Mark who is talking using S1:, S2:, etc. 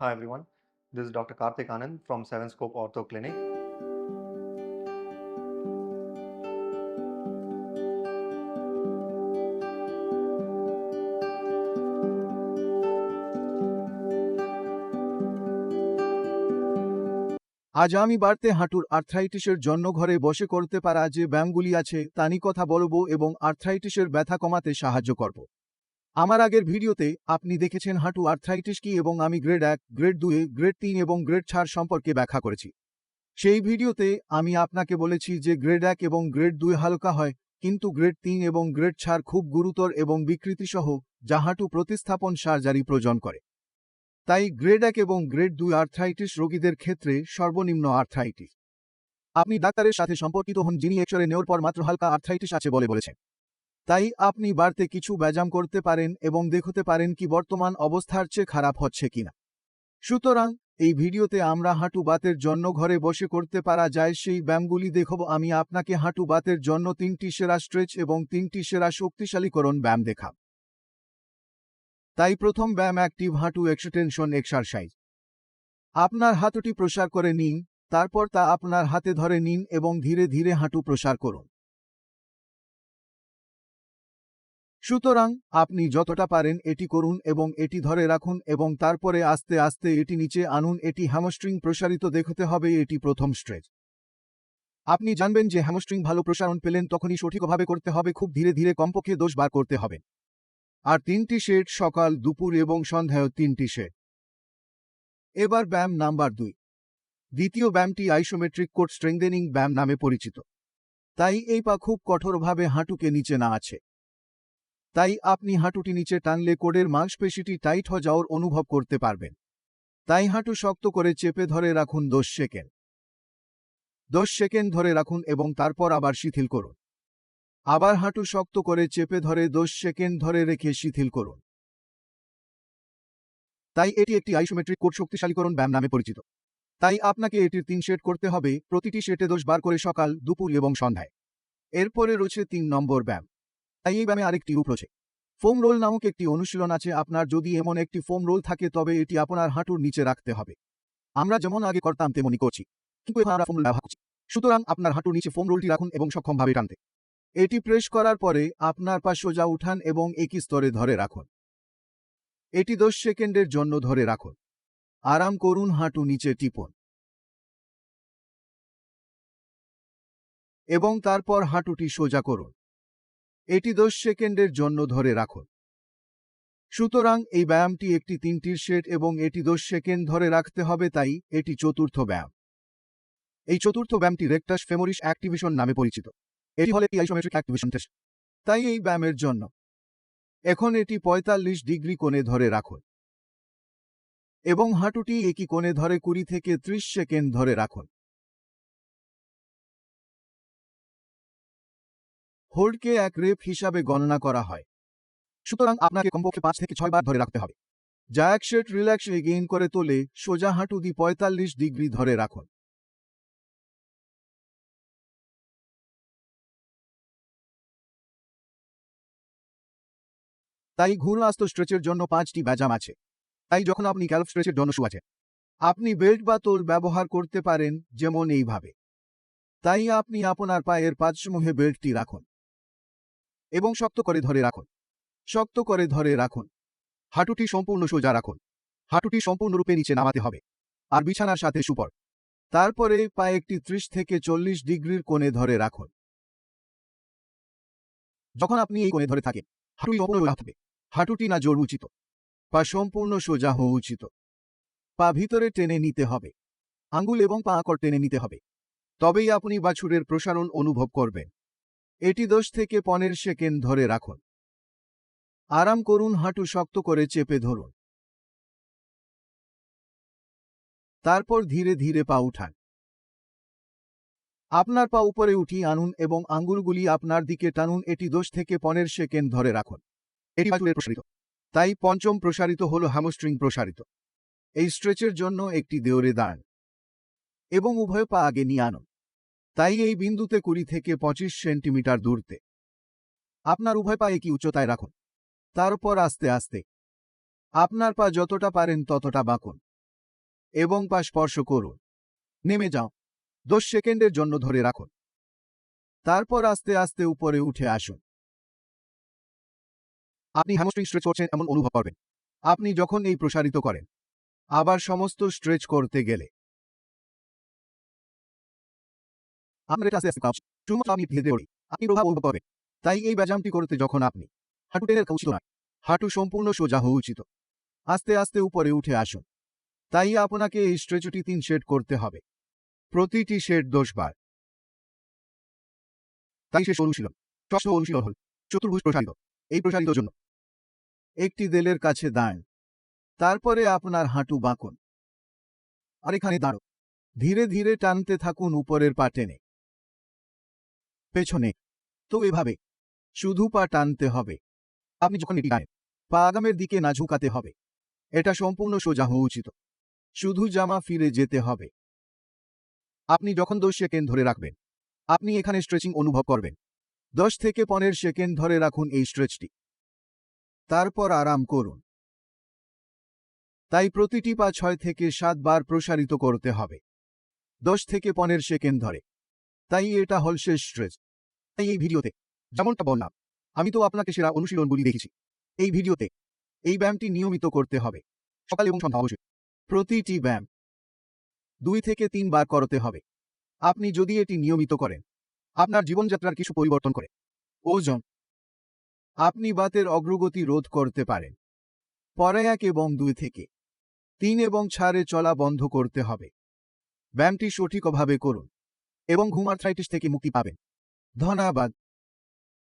S1: Hi everyone, this is Dr. Karthik Anand from Seven Scope Ortho Clinic.
S2: আজ আমি বাড়তে হাঁটুর আর্থ্রাইটিসের জন্য ঘরে বসে করতে পারা যে ব্যায়ামগুলি আছে তা নিয়ে কথা বলব এবং আর্থ্রাইটিসের ব্যথা কমাতে সাহায্য করব আমার আগের ভিডিওতে আপনি দেখেছেন হাঁটু আর্থ্রাইটিস কি এবং আমি গ্রেড এক গ্রেড দুয়ে গ্রেড তিন এবং গ্রেড চার সম্পর্কে ব্যাখ্যা করেছি। সেই ভিডিওতে আমি আপনাকে বলেছি যে গ্রেড এক এবং গ্রেড দুই হালকা হয়, কিন্তু গ্রেড তিন এবং গ্রেড চার খুব গুরুতর এবং বিকৃতিসহ, যা হাঁটু প্রতিস্থাপন সার্জারি প্রয়োজন করে। তাই গ্রেড এক এবং গ্রেড দুই আর্থ্রাইটিস রোগীদের ক্ষেত্রে সর্বনিম্ন আর্থ্রাইটিস আপনি ডাক্তারের সাথে সম্পর্কিত হন যিনি এক্সরে নেওয়ার পর মাত্র হালকা আর্থ্রাইটিস আছে বলে বলেছেন। তাই আপনি বাড়তে কিছু ব্যায়াম করতে পারেন এবং দেখতে পারেন কি বর্তমান অবস্থার চেয়ে খারাপ হচ্ছে কিনা। সুতরাং, এই ভিডিওতে আমরা হাঁটু বাতের জন্য ঘরে বসে করতে পারা যায় সেই ব্যায়ামগুলি দেখব। আমি আপনাকে হাঁটু বাতের জন্য তিনটি সেরা স্ট্রেচ এবং তিনটি সেরা শক্তিশালীকরণ ব্যায়াম দেখাব। তাই প্রথম ব্যায়াম অ্যাক্টিভ হাঁটু এক্সটেনশন এক্সারসাইজ। আপনার হাতটি প্রসার করে নিন, তারপর তা আপনার হাতে ধরে নিন এবং ধীরে ধীরে হাঁটু প্রসার করুন। সুতরাং আপনি যতটা পারেন এটি করুন এবং এটি ধরে রাখুন এবং তারপরে আস্তে আস্তে এটি নিচে আনুন। এটি হ্যামস্ট্রিং প্রসারিত দেখতে হবে, এটি প্রথম স্ট্রেচ। আপনি জানবেন যে হ্যামস্ট্রিং ভালো প্রসারণ পেলেন তখনই সঠিকভাবে করতে হবে, খুব ধীরে ধীরে কমপক্ষে দোষ বার করতে হবে। আর তিনটি শেড সকাল, দুপুর এবং সন্ধ্যায় তিনটি শেড। এবার ব্যায়াম নাম্বার দুই। দ্বিতীয় ব্যায়ামটি আইসোমেট্রিক কোড স্ট্রেংদেনিং ব্যায়াম নামে পরিচিত। তাই এই পা খুব কঠোরভাবে হাঁটুকে নিচে না আছে তাই আপনি হাঁটুটি নিচে টানলে কোডের মাংসপেশিটি টাইট হয়ে যাওয়ার অনুভব করতে পারবেন। তাই হাঁটু শক্ত করে চেপে ধরে রাখুন দশ সেকেন্ড। দশ সেকেন্ড ধরে রাখুন এবং তারপর আবার শিথিল করুন। আবার হাঁটু শক্ত করে চেপে ধরে দশ সেকেন্ড ধরে রেখে শিথিল করুন। তাই এটি একটি আইসোমেট্রিক কোড শক্তিশালীকরণ ব্যায়াম নামে পরিচিত। তাই আপনাকে এটির তিন সেট করতে হবে। প্রতিটি সেটে দোষ বার করে সকাল, দুপুর এবং সন্ধ্যায়। এরপরে রয়েছে তিন নম্বর ব্যায়াম। তাই এই ব্যায়ামে আরেকটি রূপ রয়েছে। ফোম রোল নামক একটি অনুশীলন আছে, আপনার যদি এমন একটি ফোম রোল থাকে, তবে এটি আপনার হাঁটুর নিচে রাখতে হবে। আমরা যেমন আগে করতাম তেমনই করছি। কিন্তু এখন আমরা ফোম রোল ব্যবহার করছি। সুতরাং আপনার হাঁটুর নিচে ফোম রোলটি রাখুন এবং সক্ষমভাবে টানতে। এটি প্রেস করার পরে আপনার পা সোজা উঠান এবং একই স্তরে ধরে রাখুন। এটি দশ সেকেন্ডের জন্য ধরে রাখুন। আরাম করুন, হাঁটু নিচে টিপুন। এবং তারপর হাঁটুটি সোজা করুন। এটি দশ সেকেন্ডের জন্য ধরে রাখুন। সুতরাং এই ব্যায়ামটি একটি তিনটির সেট এবং এটি দশ সেকেন্ড ধরে রাখতে হবে, তাই এটি চতুর্থ ব্যায়াম। এই চতুর্থ ব্যায়ামটি রেক্টাস ফেমোরিস অ্যাক্টিভেশন নামে পরিচিত। এটি হলে অ্যাক্টিভেশন টেস্ট। তাই এই ব্যায়ামের জন্য এখন এটি ৪৫ ডিগ্রি কোণে ধরে রাখুন এবং হাঁটুটি একই কোণে ধরে কুড়ি থেকে ত্রিশ সেকেন্ড ধরে রাখুন। হোল্ডকে এক রেপ হিসাবে গণনা করা হয়। সুতরাং আপনাকে কমপক্ষে পাঁচ থেকে ছয় বার ধরে রাখতে হবে। যা এক সেট রিল্যাক্স গেইন করে তোলে, সোজা হাঁটু দি পঁয়তাল্লিশ ডিগ্রি ধরে রাখুন। তাই ঘুরো আস্ত স্ট্রেচের জন্য পাঁচটি ব্যাজাম আছে। তাই যখন আপনি ক্যালফ স্ট্রেচের জন্য শু আছেন, আপনি বেল্ট বা তোল ব্যবহার করতে পারেন যেমন এইভাবে। তাই আপনি আপনার পায়ের পাঁচসমূহে বেল্টটি রাখুন। এবং শক্ত করে ধরে রাখুন। শক্ত করে ধরে রাখুন। হাঁটুটি সম্পূর্ণ সোজা রাখুন। হাঁটুটি সম্পূর্ণরূপে নিচে নামাতে হবে। আর বিছানার সাথে সুপর। তারপরে পায়ে একটি ত্রিশ থেকে চল্লিশ ডিগ্রির কোণে ধরে রাখুন। যখন আপনি এই কোণে ধরে থাকেন, হাঁটুটি সম্পূর্ণ থাকবে। হাঁটুটি না জোর উচিত। পা সম্পূর্ণ সোজা হওয়া উচিত। পা ভিতরে টেনে নিতে হবে। আঙ্গুল এবং পা আকর টেনে নিতে হবে। তবেই আপনি বাছুরের প্রসারণ অনুভব করবেন। এটি দশ থেকে পনেরো সেকেন্ড ধরে রাখুন। আরাম করুন, হাঁটু শক্ত করে চেপে ধরুন। তারপর ধীরে ধীরে পা উঠান। আপনার পা উপরে উঠিয়ে আনুন এবং আঙ্গুলগুলি আপনার দিকে টানুন। এটি দশ থেকে পনেরো সেকেন্ড ধরে রাখুন। এটি প্রসারিত। তাই পঞ্চম প্রসারিত হল হ্যামস্ট্রিং প্রসারিত। এই স্ট্রেচের জন্য একটি দেওরে দাঁড়ান এবং উভয় পা আগে নিয়ে আনুন। তাই এই বিন্দুতে কুড়ি থেকে পঁচিশ সেন্টিমিটার দূরতে আপনার উভয় পা একই উচ্চতায় রাখুন। তারপর আস্তে আস্তে। আপনার পা যতটা পারেন ততটা বাঁকুন। এবং পা স্পর্শ করুন। নেমে যাও। দশ সেকেন্ডের জন্য ধরে রাখুন। তারপর আস্তে আস্তে উপরে উঠে আসুন। আপনি হ্যামস্ট্রিং স্ট্রেচ করছেন এমন অনুভব করবেন। আপনি যখন এই প্রসারিত করেন, আবার সমস্ত স্ট্রেচ করতে গেলে। আমরা এটা আস্তে কাজ শুধুমাত্র আপনি ধীরে ধীরে আপনি প্রভাব অনুভব করবেন তাই এই ব্যায়ামটি করতে যখন আপনি, হাঁটু টেনে উচিত নয়। হাঁটু সম্পূর্ণ সোজা হওয়া উচিত। আস্তে আস্তে উপরে উঠে আসুন। তাই আপনাকে এই স্ট্রেচটি তিন সেট করতে হবে। প্রতিটি সেট দশ বার। তাই শেষ অনুশীলন ষষ্ঠ অনুশীলন হল। চতুর্ভুজ প্রসারিত। এই প্রসারিত জন্য। একটি দেলের কাছে দাঁড়ান। তারপরে আপনার হাঁটু বাঁকুন। আর এখানে দাঁড়ো ধীরে ধীরে টানতে থাকুন উপরের পা টেনে। পেছনে। তো এভাবে। শুধু পা টানতে হবে। আপনি যখন এটি টানেন পা আগামের দিকে না ঝুঁকাতে হবে। এটা সম্পূর্ণ সোজা হওয়া উচিত। শুধু জামা ফিরে যেতে হবে। আপনি যখন দশ সেকেন্ড ধরে রাখবেন, আপনি এখানে স্ট্রেচিং অনুভব করবেন। দশ থেকে পনেরো সেকেন্ড ধরে রাখুন এই স্ট্রেচটি। তারপর আরাম করুন। তাই প্রতিটি পা ছয় থেকে সাত বার প্রসারিত করতে হবে। দশ থেকে পনেরো সেকেন্ড ধরে। তাই এটা হল শেষ স্ট্রেচ। তাই এই ভিডিওতে যেমনটা বললাম, আমি তো আপনাকে সেরা অনুশীলনগুলি দেখেছি। এই ভিডিওতে এই ব্যায়ামটি নিয়মিত করতে হবে। সকাল এবং সন্ধ্যা অবশ্যই। প্রতিটি ব্যায়াম দুই থেকে তিন বার করতে হবে। আপনি যদি এটি নিয়মিত করেন, আপনার জীবনযাত্রার কিছু পরিবর্তন করে। ওজন আপনি বাতের অগ্রগতি রোধ করতে পারেন। পরে এক এবং দুই থেকে তিন এবং ছাড়ে চলা বন্ধ করতে হবে। ব্যায়ামটি সঠিকভাবে করুন। এবং ঘুম আর্থ্রাইটিস থেকে মুক্তি পাবেন। ধন্যবাদ।